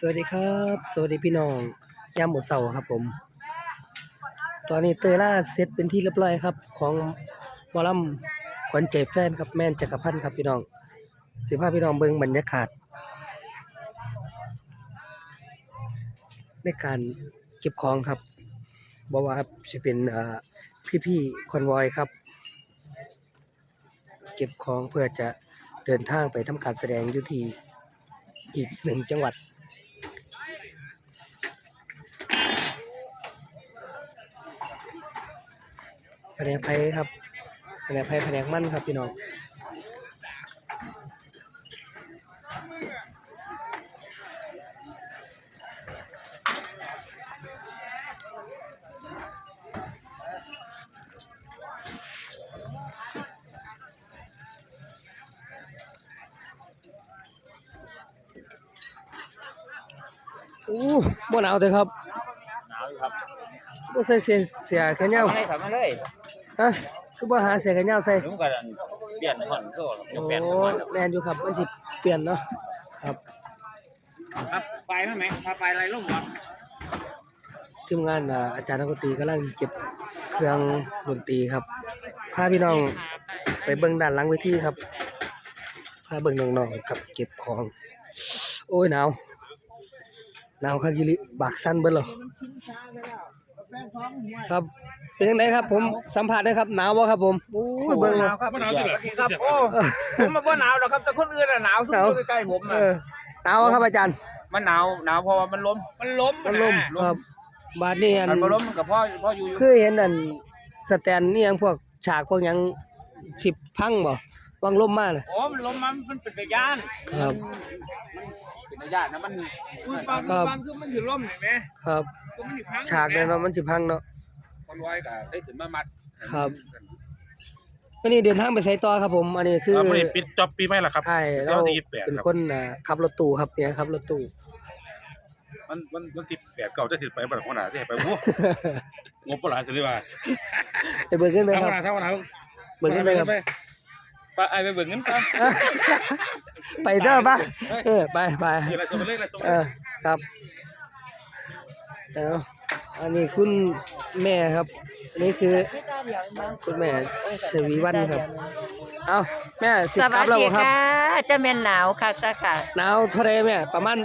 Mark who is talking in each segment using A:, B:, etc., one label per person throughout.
A: สวัสดีครับ สวัสดีพี่น้องยามหมดเสาร์ครับผม ตอนนี้เตยล่าเซตเป็นที่เรียบร้อยครับ ของมอลำขวัญใจแฟนครับแม่นจักรพันธ์ครับพี่น้องสิพาพพี่น้องเบิ่งบรรยากาศในการเก็บของครับบอกว่าสิเป็นอ่พี่ๆคอนวอยครับ เก็บของเพื่อจะเดินทางไปทำการแสดงอยู่ที่อีกหนึ่งจังหวัด แผนกไฟครับแผนกไฟแผนกมั่นครับพี่น้องโอ้บ่หนาวเลยครับ
B: หนาวอยู่ครับ
A: บ่ใส่เสียเสียแขนยาว
B: มาเลยครับมาเลย
A: ฮะคือบ่หาเสียแขนยาวใส่
B: หนูก็เปลี่ยนผ่อนก็
A: โอ้
B: เปลี่ยนผ่อน
A: แม่นอยู่ครับมันสิเปลี่ยนเนาะครับ
B: ครับไปไหมแม่พาไปอะไรลูกครับ
A: ทีมงานอ่าอาจารย์นักดนตรีกำลังเก็บเครื่องดนตรีครับพาพี่น้องไปเบิ่งด้านหลังเวทีครับพาเบิ่งน้องๆกับเก็บของ โอ้ยหนาวหนาวคักอีหลิบากสั่นเบิดเหรอ ครับ เป็นยังไงครับ ผมสัมผัสได้ครับหนาวบ่ครับผมโอ้ยเบิ่ง
B: หนาวครับหนาวจริงครับโอ้ผมมาว่าหนาวหรอกครับแต่คนอื่นอะหนาวสุดใกล้ๆผม
A: เอ
B: อะ
A: อหนาวครับอาจารย์
B: มันหนาวหนาวเพราะว่ามันล้มมันล้ม
A: มันลมครับบาดนี้อัน
B: มันบ่ล้มมันกับพ่อพ่ออยู่อยู่
A: คือเห็นอันสแตนนี่ยังพวกฉากพวกหยังสิพังบ่ วางลมมาน่ะ
B: โอ้มันล้มมันมันเป็นตะยาน
A: ครับ
B: เป็นตะยานนะมัน
A: ครั
B: บา
A: บ
B: งบางคือมันถือล้มเห็นไหม
A: ครับ
B: ก็มันอยู่พัง
A: ฉากเนี่ยเนาะมันสิพังเนาะ
B: คนไว้กับได้ถึงมามัด
A: ครับ วันนี้เดินทางไปไสต่อครับผม อันนี้คือ
C: เราไม่ได้ปิดจ็อบปีใหม่ละครับ
A: ใช่เรา
C: เดี๋ยวที่ยี่สิบแปด
A: เป็น
C: ครับ
A: คนอ่าขับรถตู้ครับเนี่ยขับรถตู้
C: มันมันมันที่แปดเก่าจะถือไปบัตรขนาดที่ไปโอ้งบปหลายสุดเลยว่า
A: ไปเบิ่งกันไหม
C: ทั้ง
A: ค
C: วั
A: รับ
C: นทั้งวันทั้ง
A: เบิ่งกันไหมครับ
B: ไปไอไปเบิ่งเงินกัน
A: ไปเด้อป่ะเออไปไป
C: มีอะไรตัวเล็กอะไรตัว
A: เออครับเอาอันนี้คุณแม่ครับอันนี้คือคุณแม่ชวีวันครับ เอา แม่สิ
D: ส
A: กลั
D: วั
A: บ
D: ส
A: แล้ว
D: ดี
A: บ่ครับ
D: ค่ะจะเป็นหนาวค่ะค่ะค่ะ
A: หนาวเท่าไรแม่ประมาณ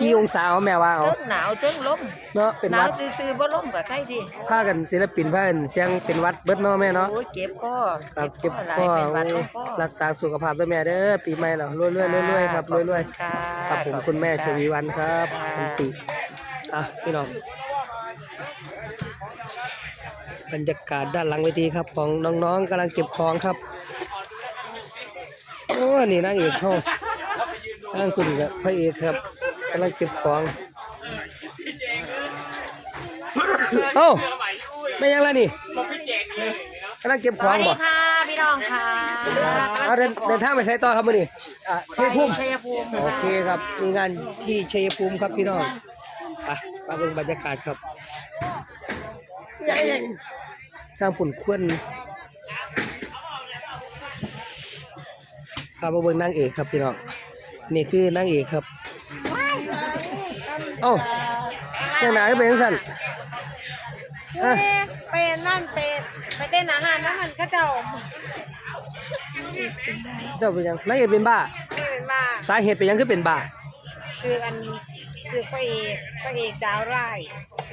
A: กี่องศาเอาแม่ว่าเอา
D: เทิงหนาวเทิงลม
A: เนาะเป็น
D: หนา
A: วั
D: ว
A: ด
D: ซื่อๆบ่ลมกับใครสิ
A: พากันศิลปินพากันเสียงเป็นวัดเบิดเนาะแม่เนาะ
D: โอ้ยเก็บคอ
A: ครับเก็บ
D: หลาย
A: ข้อ
D: เป็นหวัดลงคอ
A: รักษาสุขภาพด้วยแม่เด้อปีใหม่แล้วรวยๆรวยๆครับ
D: ขอบ
A: รวย
D: ณค่ะ
A: ๆครับผม
D: ขอบ
A: คุณแม่ชะวีวันครับ
D: ค่ะ
A: คุณติอะพี่น้องบรรยากาศด้านหลังเวทีครับของน้องๆกำลังเก็บของครับ โอ้นี่นางเอกเขานั่งคุณกับพระเอกครับกำลังเก็บของเอ้าไม่ยังละนี่กำลังเก็บของบ่
D: ค่ะพี่น้องค่ะ
A: เอาเดินเดินทางไปใช้ต่อครับมื้อนี้อะชัยภูมิ
D: ชัยภูมิ
A: โอเคครับมีงานที่ชัยภูมิครับพี่น้องไปมาเบิ่งบรรยากาศครับทางผุ่นควนามาเบิ่งนางเอกครับพี่น้องนี่คือนางเอกครับเอ้าเจ้าหนาก็เป็นจังซั่นอะ
E: เป็นนั่นเป็นไปเต้นอาหารนั่นมันก็เจ้า
A: เจ้าเป็นหยังนางเอกเป็นบ้า
E: ไม่เป็นว่า
A: สาเหตุเป็นหยังคือเป็นบ้า
E: คืออัน คือพระเอกพระเอกดาวร้าย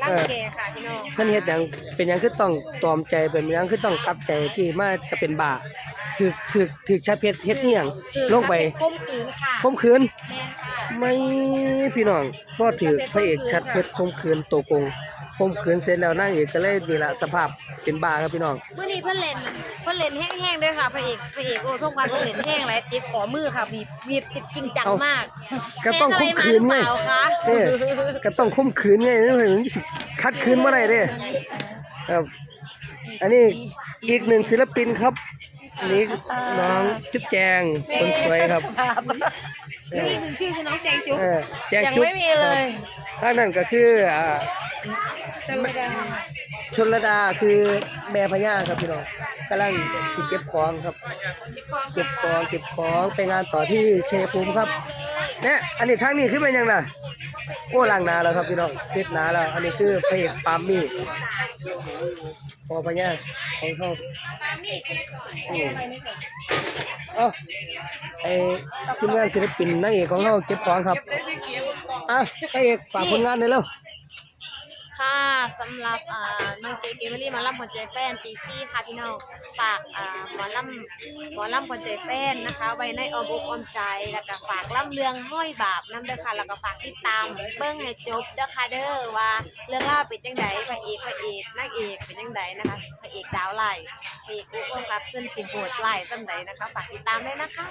E: ร่างแกค่ะพี่น้อง
A: เพิ่นเฮ็ดหยังเป็นหยังคือต้องตอมใจเป็นหยังคือต้องตับใจที่มาจะเป็นบาถึกถึกถึกชาเพชรเฮ็ดอีหยัง
E: คือ
A: ลงไป
E: ข่มขืนค่ะ
A: ข่มขืน
E: แม่นค่ะ
A: ไม่พี่น้องก็ถือพระเอกชัดเพชรข่มขืนตัวกง ข่มขืนเสร็จแล้วนางเอกก็เลยนี่ละสภาพเป็นบาครับพี่น้อง
E: เมื่อนี้เพื่อนเล่นเพื่อนเล่นแห้งๆด้วยค่ะพระเอกพระเอกโอ้ท่องพันเพื่อนเล่นแห้งไรจิบขอมือค่ะบีบบีบจริงจังมาก
A: ก็ต้องข่มขืนไง
E: แพ้อะไรมาหรือเปล่าคะ
A: เด้ก็ต้องข่มขืนไงนี่ถึงสิคัดขืนบ่ได้เด้ครับ อันนี้อีกหนึ่งศิลปินครับอันนี้น้องจุ๊บแจงคนสวยครับ
E: นี่คือชื่อคือน้องแจงจุ๊บ
A: เออแจงจุ๊บยังไม่มีเลยท่านนั่นก็คืออ่า
E: สวัสดี
A: ชนระดาคือแม่พญาครับพี่น้องกำลังสิเก็บของครับ เก็บของเก็บของไปงานต่อที่เชยภูมิครับเนี่ยอันนี้ทางนี้ขึ้นเป็นยังไงโอ้ล้างหนาแล้วครับพี่น้องเสร็จหนาแล้ว อันนี้คือพระเอกปาล์มมี่ พอพญาของเขาอืมเอ้าไอ้ทีมงานศิลปินนางเอกของเขาเก็บของครับอะพระเอกฝากผลงานหน่อยเร็ว
E: ค่ะสำหรับอ่าน้องเจเกมลี่หมาล่ำหัวใจแฟนตีซี่ค่ะพี่น้องฝากอ่าหมอลำหมอล่ำหัวใจแฟนนะคะ ไว้ในออมอกออมใจแล้วก็ฝากล่ำเรื่องห้อยบาปน้ำเด้อค่ะแล้วก็ฝากติดตามเบิ้งให้จบเด้อค่ะเด้อว่าเรื่องราวเป็นจังไดพระเอกพระเอกนางเอกเป็นจังไดนะคะพระเอกดาวไหลพระเอกอุกรับเพื่อนสินโหดไหลจังไดนะคะ ฝากติดตามด้วยนะคะ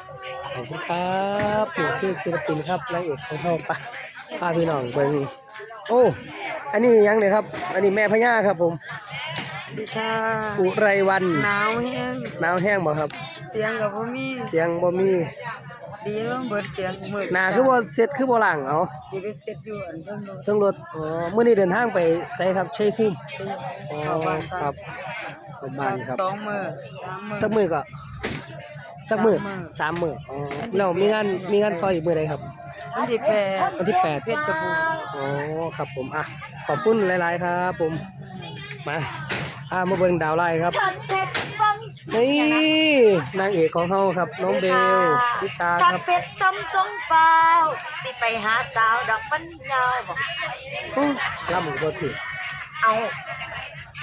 A: ขอบคุณครับนี่คือศิลปินครับนางเอกของเราปะพาพี่น้องเบิ่งโอ้ อันนี้ยังเลยครับ อันนี้แม่พญาครับผม
F: ดีค่ะ
A: อุไรวัน
F: หนาวแห้ง
A: หนาวแห้งบ่ครับ
F: เสียงกับพ่มี
A: เสียงบ่มี
F: ดีแล้วเบิดเสียงมืด
A: หนาคือบ่เสร็จคือบ่ล้างเอา
F: ที่ไปเซ็ตอยู่อันเพิ่งโดน
A: เครื่องรถอ๋อมื้อนี้เดินทางไปไสครับชัยภูมิอ๋อ
F: เข้าบ้าน
A: ครับเข้าบ้านครับ
F: สองมือสามมือ
A: สักมื้อก็ สักมื้อ
F: สามมื้อ
A: สามมื้ออ๋อแล้วมีงานมีงานต่ออีกมื้อใดครับ
F: วันที่แปด
A: วันที่แปด
F: เพชรบูรณ์
A: อ๋อครับผมอะขอบคุณหลายๆครับ ผมมาอ่ามาเบิ่งดาวไล่ครับนี่นางเอกของเฮาครับ น้องเบลพิตา
D: จัด
A: ครับ
D: เป็ดตำสงเปล่าสิไปหาสาวดอกมันยาวบอก
A: โอ้ล่ำบ่ถือ
D: เอา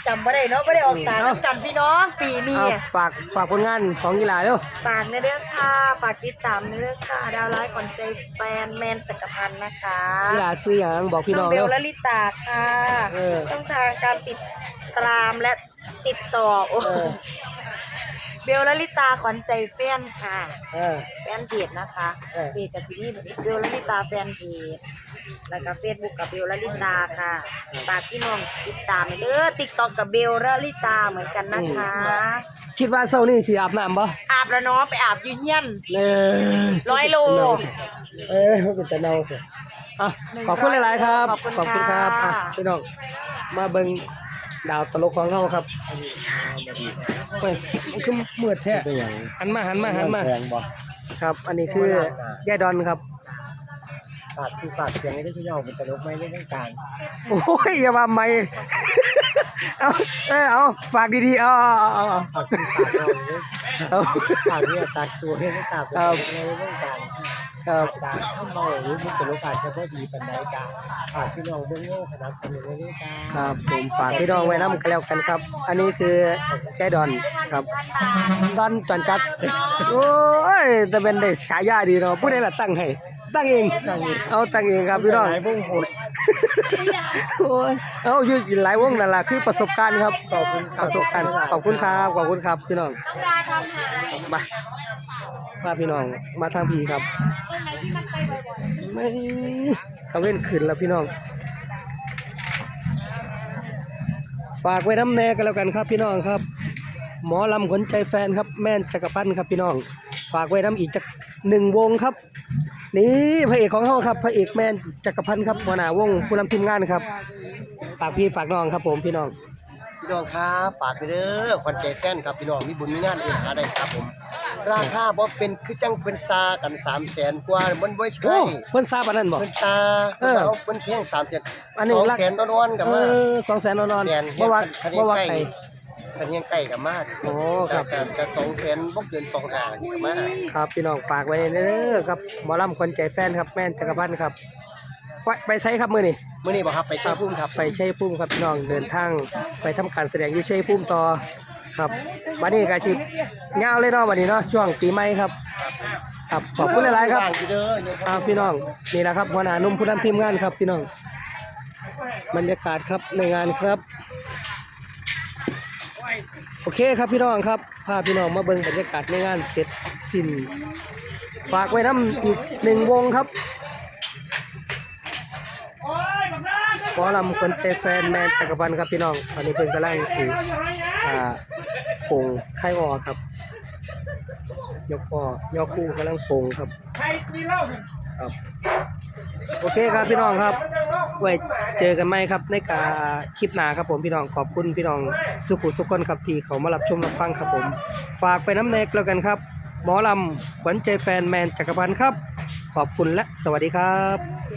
D: จำบ่ได้เนาะบ่ได้ออกสาร
A: เอ้า
D: น้ำกันพี่น้องปีนี้
A: เอาฝากฝากผลงานของกีฬาเด้อ
D: ฝากในเรื่องค่ะฝากติดตามในเรื่องค่ะดาวร้ายขวัญใจแฟนแมนจักรพันธ์นะคะ
A: กีฬาซื้อหยังบอกพี่น้อง
D: เบ
A: เด้
D: ล
A: อ
D: และลิตาค่ะ
A: เออ
D: ช่องทางการติดตามและติดต่อโอ้
A: เออ
D: เบลและลิตาขวัญใจแฟนค่ะ
A: เออ
D: แฟนเพจนะคะ
A: เออ
D: เพจกับซีนี่เบลลลิตาแฟนเพจ แล้วก็เฟซบุ๊กกับเบลลลิตาค่ะฝากพี่น้องติดตามเด้อติ๊กต็อกกับเบลลลิตาเหมือนกันนะคะ
A: คิดว่าเช้านี้สิอาบน้ำบ่
D: อาบแล้วเนาะไปอาบอยูเฮียน
A: เออ
D: ร้อยโล
A: เอ้ยมันเป็นตะเนาเสียอะขอบคุณหลายๆครับ
D: ขอบคุณ
A: ครับ
D: ค่ะ
A: อะพี่น้องมาเบิ่งดาวตลกของเฮาครับเฮ้ยมันคือมืดแท้หันมาหันมาหันมาครับ อันนี้คือยายดอนครับ
B: ฝากคือฝากเสียงให้ได้ที่ยองเป็นตลกไม่ได้ต้องการ
A: โอ้ยอย่ามาไม่ เอาเอยเอาฝากดีๆเอาเอาเอาเอา
B: ฝากคือฝากเราเลย
A: เอา
B: ฝากเนี่ยตัดตัวให้ได้ตัดเป็นตลกไม่ได้ต้องการ
A: ครับ
B: จากข้างนอกหรือมุกตลกอาจจะพอดีปันไดกาฝากพี่น้องเบื้องแง่สนับสนุนด้วยกา
A: ครับผมฝากพี่น้องไว้น้ำกันแล้วกันครับ อันนี้คือแกดอนครับดอนจันจัดโอ้ยแต่เป็นได้ฉายาดีเนาะผู้ใดล่ะตั้งให้ ตั้งเอง เอาตั้งเองครับพี่น้อง
B: หลายวงหด
A: โอ้ยเอาอยู่หลายวงนั่นล่ะคือประสบการณ์ครับขอบคุณประสบการณ์ขอบคุณครับขอบคุณครับพี่น้องมามาพี่น้องมาทางพี่ครับ
E: ตรงไหนที่มันไปบ่อยๆ
A: ไม่เขาเว้นขึ้นแล้วพี่น้อง ฝากไว้น้ำแน่กันแล้วกันครับพี่น้องครับ หมอลำขนใจแฟนครับ แม่นจักรพันธ์ครับพี่น้อง ฝากไว้น้ำอีกจักหนึ่งวงครับ นี่พระเอกของเราครับพระเอกแม่นจักรพันธ์ครับหัวหน้าวงผู้นำทีมงานครับฝากพี่ฝากน้องครับผมพี่น้อง
B: พี่น้องครับฝากไปเด้อควันใจแฟนครับพี่น้องมีบุญมีงานเอ็นหาได้ครับผม ราคาบ่เป็นคือจังเป็นซากัน3 0 0 0 0กว่ามันบ่
A: โอ้
B: ใช่
A: เพิ่นทราบอันนั้นบ่
B: เป็นซา
A: เออ
B: เอาเป็นเพียง3 0 0 0 0
A: อันนี้
B: สอง
A: รัก
B: แสนนอนๆกับ
A: เอ
B: มา
A: อสองแสนนอน
B: แม่น
A: ๆบ่ว่า
B: คัน
A: บ่ว่า
B: ใกล้
A: ไก่
B: คันยังใกล้กับมา
A: โอ้ครับ
B: แต่จะสองแสนบ่เกินสองหานี่กับมา
A: ครับพี่น้องฝากไว้เด้อครับหมอลำคนใจแฟนครับแม่นจักรพันธ์ครับไปไปใช้ครับมื้อนี้
B: มื้อนี้บ่ครับไปใช้พุ่มครับ
A: ไปชัยภูมิครับพี่น้องเดินทางไปทำการแสดงอยู่ชัยภูมิต่อครับวันนี้ก็ชิยาวเลยเนาะวันนี้เนาะช่วงปีใหม่ครับครับขอบคุณหลายๆครับ
B: ว่างอยู่เด้อเนี่ย
A: อ่าพี่น้องนี่แหละครับหัวหน้าหนุ่มผู้นำทีมงานครับพี่น้องบรรยากาศครับในงานครับ โอเคครับพี่น้องครับพาพี่น้องมาเบิ่งบรรยากาศในงานเสร็จสิ้นฝากไว้น้ำอีกหนึ่งวงครับหมอลำคนใจแฟนแมนจักรพันธ์ครับพี่น้องตอนนี้เพิ่นกำลังถืออ่าปงไข่ออครับ ยกออยกคู่กำลังปงครับ ครับโอเคครับพี่น้องครับ ไว้เจอกันไหมครับในการคลิปหน้าครับผมพี่น้องขอบคุณพี่น้องสุขุสุขคนครับที่เขามารับชมรับฟังครับผม ฝากไปน้ำเนกแล้วกันครับหมอลำขวัญใจแฟนแมนจักรพันธ์ครับ ขอบคุณและสวัสดีครับ